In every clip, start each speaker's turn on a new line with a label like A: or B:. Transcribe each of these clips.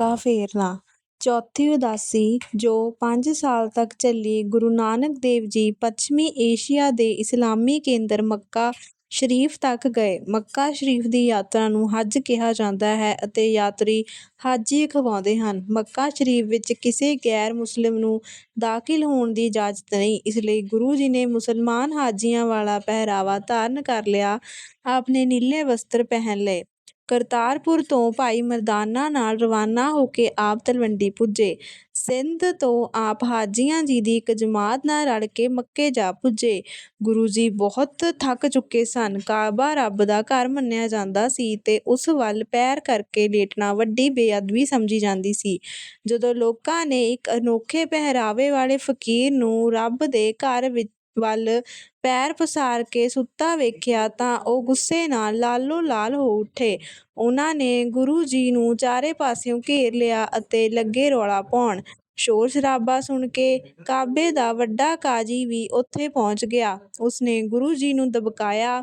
A: ਮੱਕਾ ਫੇਰਨਾ ਚੌਥੀ ਉਦਾਸੀ ਜੋ ਪੰਜ ਸਾਲ ਤੱਕ ਚੱਲੀ ਗੁਰੂ ਨਾਨਕ ਦੇਵ ਜੀ ਪੱਛਮੀ ਏਸ਼ੀਆ ਦੇ ਇਸਲਾਮੀ ਕੇਂਦਰ ਮੱਕਾ ਸ਼ਰੀਫ ਤੱਕ ਗਏ। ਮੱਕਾ ਸ਼ਰੀਫ ਦੀ ਯਾਤਰਾ ਨੂੰ ਹੱਜ ਕਿਹਾ ਜਾਂਦਾ ਹੈ ਅਤੇ ਯਾਤਰੀ ਹਾਜੀ ਅਖਵਾਉਂਦੇ ਹਨ। ਮੱਕਾ ਸ਼ਰੀਫ ਵਿੱਚ ਕਿਸੇ ਗੈਰ ਮੁਸਲਿਮ ਨੂੰ ਦਾਖਲ ਹੋਣ ਦੀ ਇਜਾਜ਼ਤ ਨਹੀਂ, ਇਸ ਲਈ ਗੁਰੂ ਜੀ ਨੇ ਮੁਸਲਮਾਨ ਹਾਜੀਆਂ ਵਾਲਾ ਪਹਿਰਾਵਾ ਧਾਰਨ ਕਰ ਲਿਆ, ਆਪਣੇ ਨੀਲੇ ਵਸਤਰ ਪਹਿਨ ਲਏ। ਕਰਤਾਰਪੁਰ ਤੋਂ ਭਾਈ ਮਰਦਾਨਾ ਨਾਲ ਰਵਾਨਾ ਹੋ ਕੇ ਆਪ ਤਲਵੰਡੀ ਪੁੱਜੇ। ਸਿੰਧ ਤੋਂ ਆਪ ਹਾਜੀਆਂ ਜੀ ਦੀ ਇੱਕ ਜਮਾਤ ਨਾਲ ਰਲ ਕੇ ਮੱਕੇ ਜਾ ਪੁੱਜੇ। ਗੁਰੂ ਜੀ ਬਹੁਤ ਥੱਕ ਚੁੱਕੇ ਸਨ। ਕਾਅਬਾ ਰੱਬ ਦਾ ਘਰ ਮੰਨਿਆ ਜਾਂਦਾ ਸੀ ਤੇ ਉਸ ਵੱਲ ਪੈਰ ਕਰਕੇ ਲੇਟਣਾ ਵੱਡੀ ਬੇਅਦਬੀ ਸਮਝੀ ਜਾਂਦੀ ਸੀ। ਜਦੋਂ ਲੋਕਾਂ ਨੇ ਇੱਕ ਅਨੋਖੇ ਪਹਿਰਾਵੇ ਵਾਲੇ ਫ਼ਕੀਰ ਨੂੰ ਰੱਬ ਦੇ ਘਰ ਵਿੱਚ ਵੱਲ ਪੈਰ ਪਸਾਰ ਕੇ ਸੁੱਤਾ ਵੇਖਿਆ ਤਾਂ ਉਹ ਗੁੱਸੇ ਨਾਲ ਲਾਲੋ ਲਾਲ ਹੋ ਉੱਠੇ। ਉਹਨਾਂ ਨੇ ਗੁਰੂ ਜੀ ਨੂੰ ਚਾਰੇ ਪਾਸਿਓਂ ਘੇਰ ਲਿਆ ਅਤੇ ਲੱਗੇ ਰੌਲਾ ਪਾਉਣ। ਸ਼ੋਰ ਸ਼ਰਾਬਾ ਸੁਣ ਕੇ ਕਾਬੇ ਦਾ ਵੱਡਾ ਕਾਜ਼ੀ ਵੀ ਉੱਥੇ ਪਹੁੰਚ ਗਿਆ। ਉਸਨੇ ਗੁਰੂ ਜੀ ਨੂੰ ਦਬਕਾਇਆ,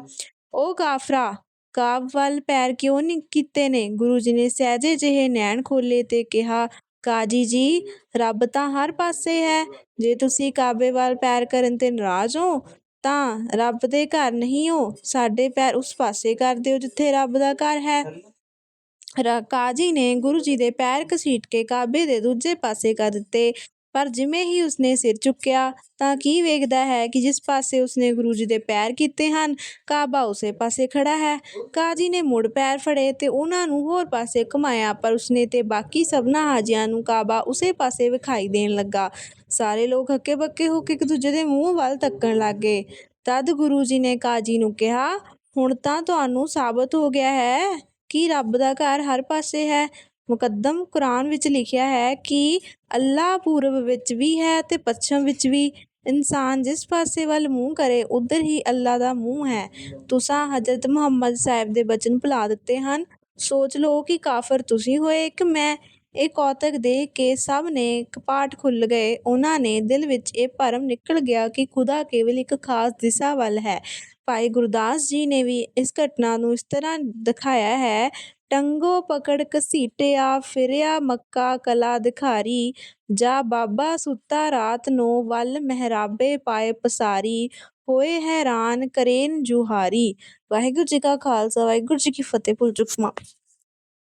A: ਉਹ ਕਾਫਰਾ ਕਾਬ ਵੱਲ ਪੈਰ ਕਿਉਂ ਕੀਤੇ ਨੇ?" ਗੁਰੂ ਜੀ ਨੇ ਸਹਿਜੇ ਜਿਹੇ ਨੈਣ ਖੋਲੇ ਤੇ ਕਿਹਾ, "ਕਾਜ਼ੀ ਜੀ, ਰੱਬ ਤਾਂ ਹਰ ਪਾਸੇ ਹੈ। ਜੇ ਤੁਸੀਂ ਕਾਬੇ ਵੱਲ ਪੈਰ ਕਰਨ ਤੇ ਨਾਰਾਜ਼ ਹੋ ਤਾਂ ਰੱਬ ਦੇ ਘਰ ਨਹੀਂ ਹੋ ਸਾਡੇ ਪੈਰ ਉਸ ਪਾਸੇ ਕਰ ਦਿਓ ਜਿੱਥੇ ਰੱਬ ਦਾ ਘਰ ਹੈ।" ਕਾਜ਼ੀ ਨੇ ਗੁਰੂ ਜੀ ਦੇ ਪੈਰ ਘਸੀਟ ਕੇ ਕਾਬੇ ਦੇ ਦੂਜੇ ਪਾਸੇ ਕਰ ਦਿੱਤੇ। ਪਰ ਜਿਵੇਂ ਹੀ ਉਸਨੇ ਸਿਰ ਚੁੱਕਿਆ ਤਾਂ ਕੀ ਵੇਖਦਾ ਹੈ ਕਿ ਜਿਸ ਪਾਸੇ ਉਸਨੇ ਗੁਰੂ ਜੀ ਦੇ ਪੈਰ ਕੀਤੇ ਹਨ, ਕਾਬਾ ਉਸੇ ਪਾਸੇ ਖੜਾ ਹੈ। ਕਾਜ਼ੀ ਨੇ ਮੁੜ ਪੈਰ ਫੜੇ ਤੇ ਉਹਨਾਂ ਨੂੰ ਹੋਰ ਪਾਸੇ ਘੁਮਾਇਆ ਪਰ ਉਸਨੇ ਤੇ ਬਾਕੀ ਸਭਨਾਂ ਹਾਜੀਆਂ ਨੂੰ ਕਾਬਾ ਉਸੇ ਪਾਸੇ ਵਿਖਾਈ ਦੇਣ ਲੱਗਾ। ਸਾਰੇ ਲੋਕ ਹੱਕੇ-ਬੱਕੇ ਹੋ ਕੇ ਇੱਕ ਦੂਜੇ ਦੇ ਮੂੰਹ ਵੱਲ ਤੱਕਣ ਲੱਗ ਗਏ। ਤਦ ਗੁਰੂ ਜੀ ਨੇ ਕਾਜ਼ੀ ਨੂੰ ਕਿਹਾ, "ਹੁਣ ਤਾਂ ਤੁਹਾਨੂੰ ਸਾਬਤ ਹੋ ਗਿਆ ਹੈ ਕਿ ਰੱਬ ਦਾ ਘਰ ਹਰ ਪਾਸੇ ਹੈ। ਮੁਕੱਦਮ ਕੁਰਾਨ ਵਿੱਚ ਲਿਖਿਆ ਹੈ ਕਿ ਅੱਲਾ ਪੂਰਬ ਵਿੱਚ ਵੀ ਹੈ ਅਤੇ ਪੱਛਮ ਵਿੱਚ ਵੀ। ਇਨਸਾਨ ਜਿਸ ਪਾਸੇ ਵੱਲ ਮੂੰਹ ਕਰੇ, ਉੱਧਰ ਹੀ ਅੱਲਾ ਦਾ ਮੂੰਹ ਹੈ। ਤੁਸਾਂ ਹਜ਼ਰਤ ਮੁਹੰਮਦ ਸਾਹਿਬ ਦੇ ਬਚਨ ਭੁਲਾ ਦਿੱਤੇ ਹਨ। ਸੋਚ ਲਓ ਕਿ ਕਾਫ਼ਰ ਤੁਸੀਂ ਹੋਏ ਕਿ ਮੈਂ?" ਇਹ ਕੌਤਕ ਦੇਖ ਕੇ ਸਭ ਨੇ ਕਪਾਟ ਖੁੱਲ੍ਹ ਗਏ। ਉਨ੍ਹਾਂ ਦੇ ਦਿਲ ਵਿੱਚ ਇਹ ਭਰਮ ਨਿਕਲ ਗਿਆ ਕਿ ਖ਼ੁਦਾ ਕੇਵਲ ਇੱਕ ਖ਼ਾਸ ਦਿਸ਼ਾ ਵੱਲ ਹੈ। ਭਾਈ ਗੁਰਦਾਸ ਜੀ ਨੇ ਵੀ ਇਸ ਘਟਨਾ ਨੂੰ ਇਸ ਤਰ੍ਹਾਂ ਦਿਖਾਇਆ ਹੈ, "ਟੰਗੋਂ ਪਕੜ ਘਸੀਟਿਆ ਫਿਰਿਆ ਮੱਕਾ ਕਲਾ ਦਿਖਾਰੀ। ਜਾ ਬਾਬਾ ਸੁੱਤਾ ਰਾਤ ਨੂੰ ਵੱਲ ਮਿਹਰਾਬੇ ਪਾਏ ਪਸਾਰੀ। ਹੋਏ ਹੈਰਾਨ ਕਰੇਨ ਜੁਹਾਰੀ।" ਵਾਹਿਗੁਰੂ ਜੀ ਕਾ ਖ਼ਾਲਸਾ ਵਾਹਿਗੁਰੂ ਜੀ ਕੀ ਫ਼ਤਿਹ। ਭੁੱਲ ਚੁੱਕ ਮਾਫ਼।